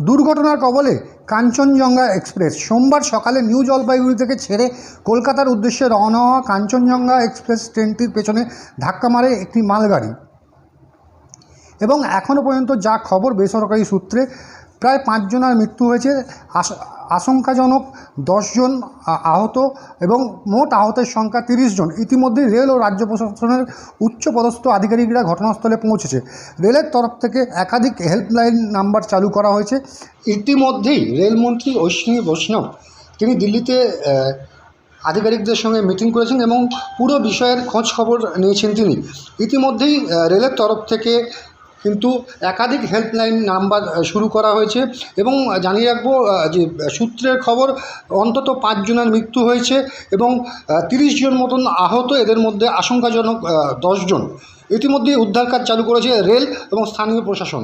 দুর্ঘটনার কবলে কাঞ্চনজঙ্ঘা এক্সপ্রেস সোমবার সকালে নিউ জলপাইগুড়ি থেকে ছেড়ে কলকাতার উদ্দেশ্যে রওনা হওয়া কাঞ্চনজঙ্ঘা এক্সপ্রেস ট্রেনটির পেছনে ধাক্কা মারে একটি মালগাড়ি। এবং এখনও পর্যন্ত যা খবর বেসরকারি সূত্রে, প্রায় পাঁচজনের মৃত্যু হয়েছে। আশ- আশঙ্কাজনক দশজন আহত এবং মোট আহতের সংখ্যা তিরিশ জন। ইতিমধ্যেই রেল ও রাজ্য প্রশাসনের উচ্চপদস্থ আধিকারিকরা ঘটনাস্থলে পৌঁছেছে। রেলের তরফ থেকে একাধিক হেল্পলাইন নাম্বার চালু করা হয়েছে। ইতিমধ্যেই রেলমন্ত্রী অশ্বিনী বৈষ্ণব তিনি দিল্লিতে আধিকারিকদের সঙ্গে মিটিং করেছেন এবং পুরো বিষয়ের খোঁজ খবর নিয়েছেন তিনি। ইতিমধ্যেই রেলের তরফ থেকে কিন্তু একাধিক হেল্পলাইন নাম্বার শুরু করা হয়েছে এবং জানিয়ে রাখব যে, সূত্রের খবর, অন্তত পাঁচজনের মৃত্যু হয়েছে এবং তিরিশ জন মতন আহত, এদের মধ্যে আশঙ্কাজনক দশজন ইতিমধ্যেই উদ্ধার কাজ চালু করেছে রেল এবং স্থানীয় প্রশাসন।